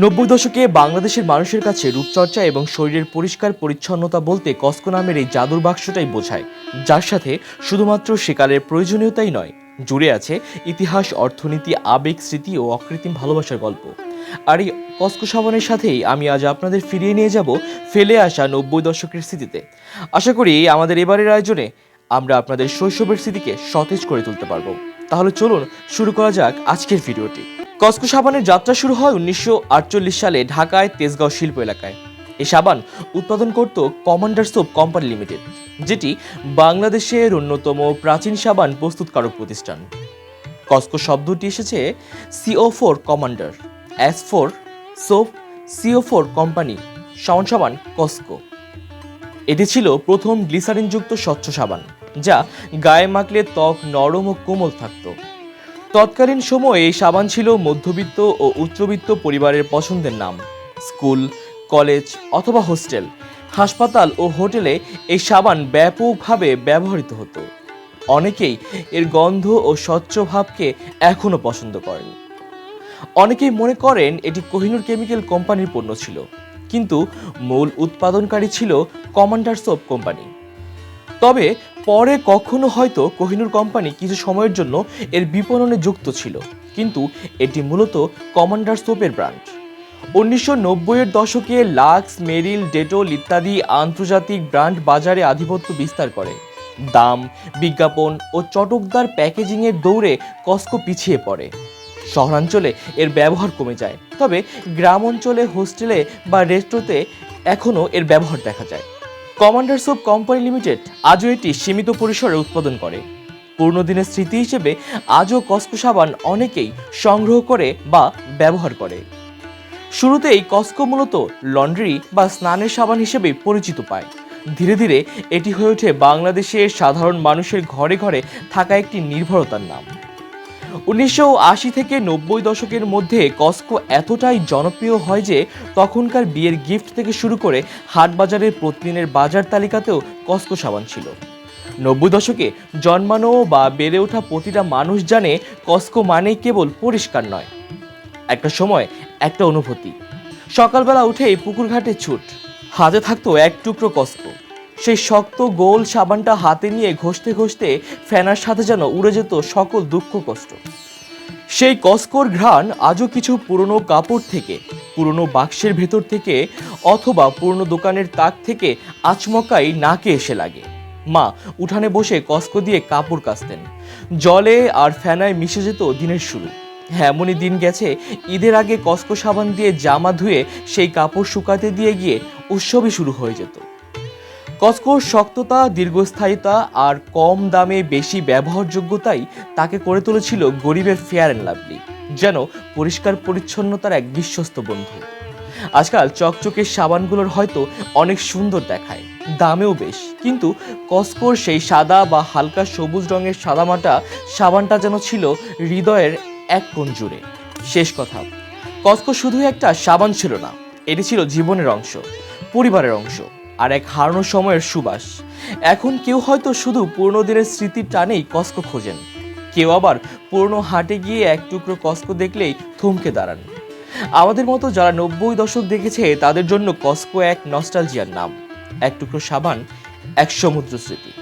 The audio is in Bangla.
নব্বই দশকে বাংলাদেশের মানুষের কাছে রূপচর্চা এবং শরীরের পরিষ্কার পরিচ্ছন্নতা বলতে কস্কো নামের এই জাদুর বাক্সটাই বোঝায়, যার সাথে শুধুমাত্র সেকালের প্রয়োজনীয়তাই নয়, জুড়ে আছে ইতিহাস, অর্থনীতি, আবেগ, স্মৃতি ও অকৃত্রিম ভালোবাসার গল্প। আর এই কস্কো সাবানের সাথেই আমি আজ আপনাদের ফিরিয়ে নিয়ে যাব ফেলে আসা নব্বই দশকের স্মৃতিতে। আশা করি আমাদের এবারের আয়োজনে আমরা আপনাদের শৈশবের স্মৃতিকে সতেজ করে তুলতে পারব। তাহলে চলুন শুরু করা যাক আজকের ভিডিওটি। কস্কো সাবানের যাত্রা শুরু হয় উনিশশো আটচল্লিশ সালে ঢাকায় তেজগাঁও শিল্প এলাকায়। এই সাবান উৎপাদন করত কমান্ডার সোপ কোম্পানি লিমিটেড, যেটি বাংলাদেশের অন্যতম প্রাচীন সাবান প্রস্তুতকারক প্রতিষ্ঠান। কস্কো শব্দটি এসেছে CO four commander, S four soap CO four company সমান সমান কস্কো। এটি ছিল প্রথম গ্লিসারিনযুক্ত স্বচ্ছ সাবান, যা গায়ে মাখলে ত্বক নরম ও কোমল থাকত। তৎকালীন সময়ে এই সাবান ছিল মধ্যবিত্ত ও উচ্চবিত্ত পরিবারের পছন্দের নাম। স্কুল, কলেজ অথবা হোস্টেল, হাসপাতাল ও হোটেলে এই সাবান ব্যাপকভাবে ব্যবহৃত হতো। অনেকেই এর গন্ধ ও স্বচ্ছ ভাবকে এখনও পছন্দ করেন। অনেকেই মনে করেন এটি কোহিনুর কেমিক্যাল কোম্পানির পণ্য ছিল, কিন্তু মূল উৎপাদনকারী ছিল কমান্ডার সোপ কোম্পানি। তবে পরে কখনো হয়তো কোহিনুর কোম্পানি কিছু সময়ের জন্য এর বিপণনে যুক্ত ছিল, কিন্তু এটি মূলত কমান্ডার সোপের ব্র্যান্ড। উনিশশো নব্বইয়ের দশকে লাক্স, মেরিল, ডেটল ইত্যাদি আন্তর্জাতিক ব্র্যান্ড বাজারে আধিপত্য বিস্তার করে। দাম, বিজ্ঞাপন ও চটকদার প্যাকেজিংয়ের দৌড়ে কস্কো পিছিয়ে পড়ে। শহরাঞ্চলে এর ব্যবহার কমে যায়, তবে গ্রাম অঞ্চলে হোস্টেলে বা রেস্টোতে এখনও এর ব্যবহার দেখা যায়। কমান্ডার সোপ কোম্পানি লিমিটেড আজও এটি সীমিত পরিসরে উৎপাদন করে। পুরনো দিনের স্মৃতি হিসেবে আজও কস্কো সাবান অনেকেই সংগ্রহ করে বা ব্যবহার করে। শুরুতেই কস্কো মূলত লন্ড্রি বা স্নানের সাবান হিসেবে পরিচিত পায়। ধীরে ধীরে এটি হয়ে ওঠে বাংলাদেশের সাধারণ মানুষের ঘরে ঘরে থাকা একটি নির্ভরতার নাম। উনিশশো আশি থেকে নব্বই দশকের মধ্যে কস্কো এতটাই জনপ্রিয় হয় যে তখনকার বিয়ের গিফট থেকে শুরু করে হাট বাজারের প্রতিদিনের বাজার তালিকাতেও কস্কো সাবান ছিল। নব্বই দশকে জন্মানো বা বেড়ে ওঠা প্রতিটা মানুষ জানে কস্কো মানেই কেবল পরিষ্কার নয়, একটা সময়, একটা অনুভূতি। সকালবেলা উঠেই পুকুর ঘাটে ছুট, হাতে থাকতো এক টুকরো কস্কো। সেই শক্ত গোল সাবানটা হাতে নিয়ে ঘষতে ঘষতে ফ্যানার সাথে যেন উড়ে যেত সকল দুঃখ কষ্ট। সেই কস্কোর ঘ্রাণ আজও কিছু পুরনো কাপড় থেকে, পুরনো বাক্সের ভেতর থেকে অথবা পুরনো দোকানের তাক থেকে আচমকাই নাকে এসে লাগে। মা উঠানে বসে কস্কো দিয়ে কাপড় কাচতেন। জলে আর ফ্যানায় মিশে যেত দিনের শুরু। হ্যাঁ এমনই দিন গেছে, ঈদের আগে কস্কো সাবান দিয়ে জামা ধুয়ে সেই কাপড় শুকাতে দিয়ে গিয়ে উৎসবই শুরু হয়ে যেত। কস্কোর শক্ততা, দীর্ঘস্থায়িতা আর কম দামে বেশি ব্যবহারযোগ্যতাই তাকে করে তুলেছিল গরিবের ফেয়ার অ্যান্ড লাভলি যেন পরিষ্কার পরিচ্ছন্নতার এক বিশ্বস্ত বন্ধু। আজকাল চকচকের সাবানগুলোর হয়তো অনেক সুন্দর দেখায়, দামেও বেশ, কিন্তু কস্কোর সেই সাদা বা হালকা সবুজ রঙের সাদামাটা সাবানটা যেন ছিল হৃদয়ের এক কোণ জুড়ে। শেষ কথা, কস্কো শুধু একটা সাবান ছিল না, এটি ছিল জীবনের অংশ, পরিবারের অংশ। আর এক হারানো সময়ের সুবাস। এখন কেউ হয়তো শুধু পুরনো দিনের স্মৃতির টানেই কস্কো খোঁজেন। কেউ আবার পুরনো হাটে গিয়ে এক টুকরো কস্কো দেখলেই থমকে দাঁড়ান। আমাদের মতো যারা নব্বই দশক দেখেছে, তাদের জন্য কস্কো এক নস্টালজিয়ার নাম। এক টুকরো সাবান, এক সমুদ্র স্মৃতি